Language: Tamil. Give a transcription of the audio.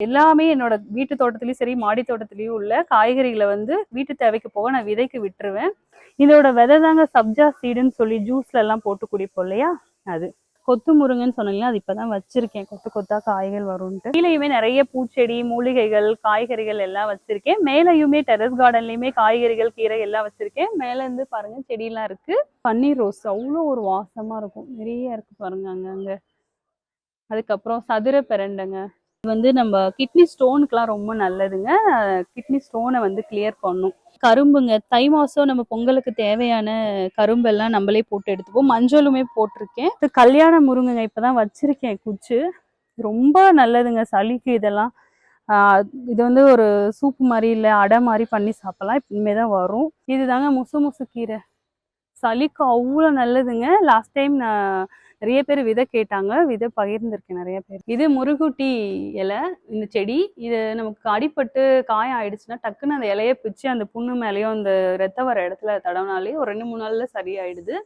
எல்லாமே என்னோட வீட்டு தோட்டத்துலேயும் சரி மாடி தோட்டத்துலேயும் உள்ள காய்கறிகளை வந்து வீட்டு தேவைக்கு போக நான் விதைக்கு விட்டுருவேன். இதோட விதை தாங்க சப்ஜா சீடுன்னு சொல்லி ஜூஸ்ல எல்லாம் போட்டு குடிப்போம் இல்லையா? அது. கொத்து முருங்கன்னு சொன்னீங்கன்னா அது இப்பதான் வச்சிருக்கேன். கொத்து கொத்தா காய்கள் வரும்ட்டு கீழேயுமே நிறைய பூச்செடி மூலிகைகள் காய்கறிகள் எல்லாம் வச்சிருக்கேன். மேலேயுமே டெரஸ் கார்டன்லயுமே காய்கறிகள் கீரை எல்லாம் வச்சிருக்கேன். மேல இருந்து பாருங்க செடியெல்லாம் இருக்கு. பன்னீர் ரோஸ் அவ்வளோ ஒரு வாசமா இருக்கும். நிறைய இருக்கு பாருங்க அங்கங்க. அதுக்கப்புறம் சதுர பிரண்டைங்க. இது வந்து நம்ம கிட்னி ஸ்டோனுக்குலாம் ரொம்ப நல்லதுங்க. கிட்னி ஸ்டோனை வந்து கிளியர் பண்ணும். கரும்புங்க தை மாதம் நம்ம பொங்கலுக்கு தேவையான கரும்பெல்லாம் நம்மளே போட்டு எடுத்துப்போம். மஞ்சளுமே போட்டிருக்கேன். இது கல்யாண முருங்கைங்க இப்பதான் வச்சிருக்கேன் குச்சு. ரொம்ப நல்லதுங்க சளிக்கு இதெல்லாம். இது வந்து ஒரு சூப்பு மாதிரி இல்லை அடை மாதிரி பண்ணி சாப்பிடலாம். இனிமே தான் வரும். இதுதாங்க முசு முசு கீரை. சளிக்கு அவ்வளோ நல்லதுங்க. லாஸ்ட் டைம் நான் நிறைய பேர் விதை கேட்டாங்க. விதை பகிர்ந்திருக்கேன் நிறைய பேர். இது முருகுட்டி இலை இந்த செடி. இது நமக்கு அடிப்பட்டு காயம் ஆயிடுச்சுன்னா டக்குன்னு அந்த இலையை பிச்சு அந்த புண்ணு மேலேயும் அந்த ரத்தம் வர இடத்துல தடவினாலே ஒரு ரெண்டு மூணு நாளில் சரியாயிடுது.